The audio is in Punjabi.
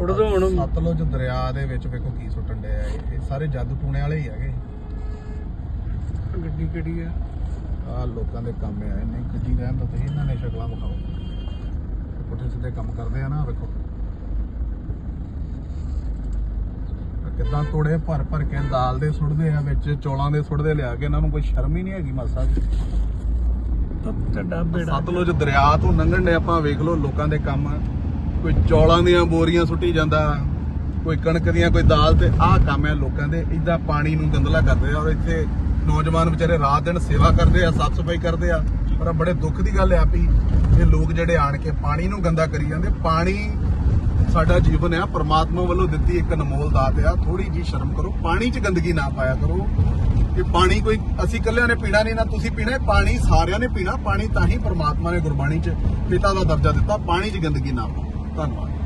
ਉੱਡ ਦੋ ਹੁਣ ਸਤਲੁਜ ਦਰਿਆ ਦੇ ਵਿੱਚ ਵੇਖੋ ਕੀ ਸੁੱਟਣ ਡਿਆ ਇਹ ਇਹ ਸਾਰੇ ਜਾਦੂ ਟੂਣੇ ਵਾਲੇ ਹੀ ਹੈਗੇ। ਗੱਡੀ ਕਿਹੜੀ ਆ? ਆ ਲੋਕਾਂ ਦੇ ਕੰਮ ਆ। ਨਹੀਂ ਖੱਜੀ ਰਹਿਣ ਦਾ ਤੁਸੀਂ ਇਹਨਾਂ ਨੇ ਸ਼ਕਲਾਂ ਵਿਖਾਓ। ਪੁੱਠੇ ਸਿੱਧੇ ਕੰਮ ਕਰਦੇ ਆ ਨਾ ਵੇਖੋ। ਕਿੱਦਾਂ ਤੋੜੇ ਭਰ ਭਰ ਕੇ ਦਾਲ ਦੇ ਸੁੱਟਦੇ ਆ ਵਿੱਚ ਚੌਲਾਂ ਦੇ ਸੁੱਟਦੇ ਲਿਆ ਕੇ ਇਹਨਾਂ ਨੂੰ ਕੋਈ ਸ਼ਰਮ ਹੀ ਨਹੀਂ ਹੈਗੀ ਮਾਸਾ ਵੀ ਟੱਡਾ ਬੇੜਾ ਸਤਲੁਜ ਦਰਿਆ ਤੋਂ ਲੰਘਣ ਦੇ ਆਪਾਂ ਵੇਖ ਲਓ ਲੋਕਾਂ ਦੇ ਕੰਮ। ਕੋਈ ਚੌਲਾਂ ਦੀਆਂ ਬੋਰੀਆਂ ਸੁੱਟੀ ਜਾਂਦਾ, ਕੋਈ ਕਣਕ ਦੀਆਂ, ਕੋਈ ਦਾਲ ਤੇ ਆਹ ਕੰਮ ਹੈ ਲੋਕਾਂ ਦੇ, ਇਦਾਂ ਪਾਣੀ ਨੂੰ ਗੰਦਲਾ ਕਰਦੇ ਆ ਔਰ ਇੱਥੇ ਨੌਜਵਾਨ ਵਿਚਾਰੇ ਰਾਤ ਦਿਨ ਸੇਵਾ ਕਰਦੇ ਆ, ਸਾਫ਼ ਸਫ਼ਾਈ ਕਰਦੇ ਆ, ਪਰ ਬੜੇ ਦੁੱਖ ਦੀ ਗੱਲ ਆ ਵੀ ਇਹ ਲੋਕ ਜਿਹੜੇ ਆਣ ਕੇ ਪਾਣੀ ਨੂੰ ਗੰਦਾ ਕਰੀ ਜਾਂਦੇ, ਪਾਣੀ ਸਾਡਾ ਜੀਵਨ ਆ ਪ੍ਰਮਾਤਮਾ ਵੱਲੋਂ ਦਿੱਤੀ ਇੱਕ ਅਨਮੋਲ ਦਾਤ ਆ ਥੋੜੀ ਜੀ ਸ਼ਰਮ ਕਰੋ, ਪਾਣੀ 'ਚ ਗੰਦਗੀ ਨਾ ਪਾਇਆ ਕਰੋ ਕਿ ਪਾਣੀ ਕੋਈ, ਅਸੀਂ ਇਕੱਲਿਆਂ ਨੇ ਪੀਣਾ ਨਹੀਂ, ਨਾ ਤੁਸੀਂ ਪੀਣਾ ਪਾਣੀ ਸਾਰਿਆਂ ਨੇ ਪੀਣਾ, ਪਾਣੀ ਤਾਂ ਹੀ ਪ੍ਰਮਾਤਮਾ ਨੇ ਗੁਰਬਾਣੀ 'ਚ ਪਿਤਾ ਦਾ ਦਰਜਾ ਦਿੱਤਾ, ਪਾਣੀ 'ਚ ਗੰਦਗੀ ਨਾ ਪਾਓ। Batman var.